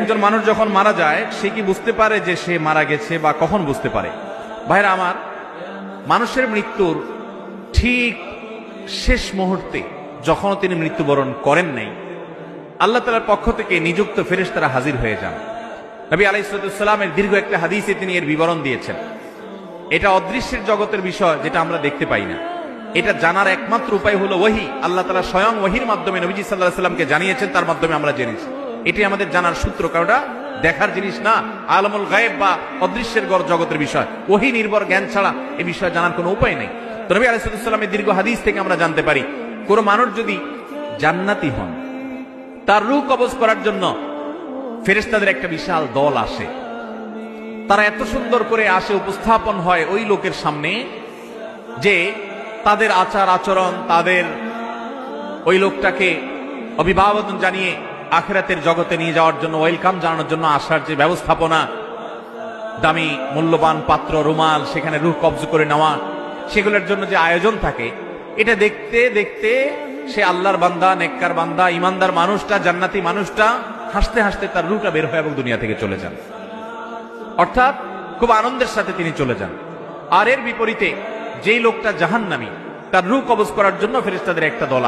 একজন মানুষ যখন মারা যায়, সে কি বুঝতে পারে যে সে মারা গেছে বা কখন বুঝতে পারে? ভাইরা আমার, মানুষের মৃত্যুর ঠিক শেষ মুহূর্তে যখন তিনি মৃত্যুবরণ করেন নাই, আল্লাহ তালার পক্ষ থেকে নিযুক্ত ফেরেস তারা হাজির হয়ে যান। নবী আলাইসালামের দীর্ঘ একটা হাদিসে তিনি এর বিবরণ দিয়েছেন। এটা অদৃশ্যের জগতের বিষয় যেটা আমরা দেখতে পাই না। এটা জানার একমাত্র উপায় হলো ওহি। আল্লাহ তালা স্বয়ং ওহির মাধ্যমে নবীজি সাল্লাহ সাল্লামকে জানিয়েছেন, তার মাধ্যমে আমরা জেনেছি। এটি আমাদের জানার সূত্র কারণটা দেখার জিনিস না। আলমুল গায়েব বা অদৃশ্যের গড় জগতের বিষয়। ওহি নির্ভর জ্ঞান ছাড়া এ বিষয়ে জানার কোনো উপায় নেই। তো নবী দীর্ঘ হাদিস থেকে আমরা জানতে পারি, কোন মানুষ যদি জান্নাতি হন, তার রূপ কবজ করার জন্য ফেরেশতাদের একটা বিশাল দল আসে। তারা এত সুন্দর করে আসে, উপস্থাপন হয় ওই লোকের সামনে যে তাদের আচার আচরণ, তাদের ওই লোকটাকে অভিভাবন জানিয়ে আখেরাতের জগতে নিয়ে যাওয়ার জন্য, ওয়েলকাম জানানোর জন্য আসার যে ব্যবস্থাপনা, দামি মূল্যবান পাত্র, রুমাল, সেখানে রূপ কবজ করে নেওয়া, সেগুলোর জন্য যে আয়োজন থাকে, এটা দেখতে দেখতে সে আল্লাহর বান্দা, নেককার বান্দা, ইমানদার মানুষটা, জান্নাতি মানুষটা, হাসতে হাসতে তার রুটা বের হয় এবং দুনিয়া থেকে চলে যান। অর্থাৎ খুব আনন্দের সাথে তিনি চলে যান। আর এর বিপরীতে যেই লোকটা জাহান্নামী তার রূপ কবজ করার জন্য ফেরিস্তাদের একটা দল